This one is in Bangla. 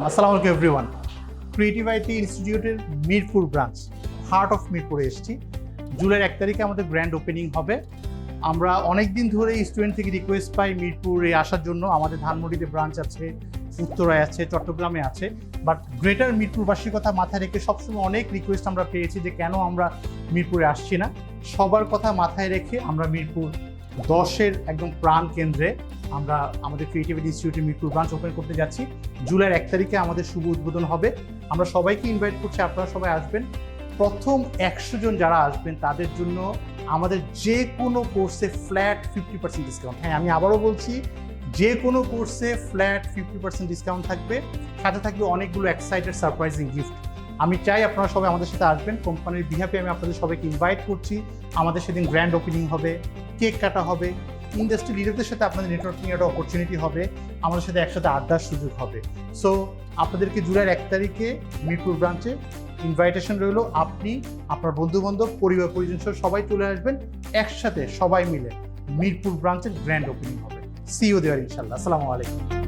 আসসালামু আলাইকুম এভরিওয়ান ক্রিয়েটিভ আইটি ইনস্টিটিউটের মিরপুর ব্রাঞ্চ হার্ট অফ মিরপুরে এসেছি। জুলাইয়ের এক তারিখে আমাদের গ্র্যান্ড ওপেনিং হবে। আমরা অনেক দিন ধরে স্টুডেন্ট থেকে রিকোয়েস্ট পাই মিরপুরে আসার জন্য। আমাদের ধানমন্ডিতে ব্রাঞ্চ আছে, উত্তরায় আছে, চট্টগ্রামে আছে। বাট গ্রেটার মিরপুরবাসীর কথা মাথায় রেখে সবসময় অনেক রিকোয়েস্ট আমরা পেয়েছি যে কেন আমরা মিরপুরে আসছি না। সবার কথা মাথায় রেখে আমরা মিরপুর দশের একদম প্রাণ কেন্দ্রে আমরা আমাদের ক্রিয়েটিভিটি ইনস্টিটিউটের মিরপুর ব্রাঞ্চ ওপেন করতে যাচ্ছি। জুলাইয়ের এক তারিখে আমাদের শুভ উদ্বোধন হবে। আমরা সবাইকে ইনভাইট করছি, আপনারা সবাই আসবেন। প্রথম একশো জন যারা আসবেন, তাদের জন্য আমাদের যে কোনো কোর্সে ফ্ল্যাট ফিফটি পার্সেন্ট ডিসকাউন্ট হ্যাঁ আমি আবারও বলছি যে কোনো কোর্সে ফ্ল্যাট ফিফটি পার্সেন্ট ডিসকাউন্ট থাকবে। সাথে থাকবে অনেকগুলো এক্সাইটেড সারপ্রাইজিং গিফট আমি চাই আপনারা সবাই আমাদের সাথে আসবেন। কোম্পানির বিহাফে আমি আপনাদের সবাইকে ইনভাইট করছি। আমাদের সেদিন গ্র্যান্ড ওপেনিং হবে। কেক কাটা হবে ইন্ডাস্ট্রি লিডারদের সাথে আপনাদের নেটওয়ার্কিং একটা অপরচুনিটি হবে, আমাদের সাথে একসাথে আড্ডার সুযোগ হবে। সো আপনাদেরকে জুলাইয়ের এক তারিখে মিরপুর ব্রাঞ্চে ইনভাইটেশন রইল। আপনি, আপনার বন্ধুবান্ধব, পরিবার, পরিজন সহ সবাই চলে আসবেন। একসাথে সবাই মিলে মিরপুর ব্রাঞ্চের গ্র্যান্ড ওপেনিং হবে। সিও দেওয়ার ইনশাল্লাহ। আসসালামু আলাইকুম।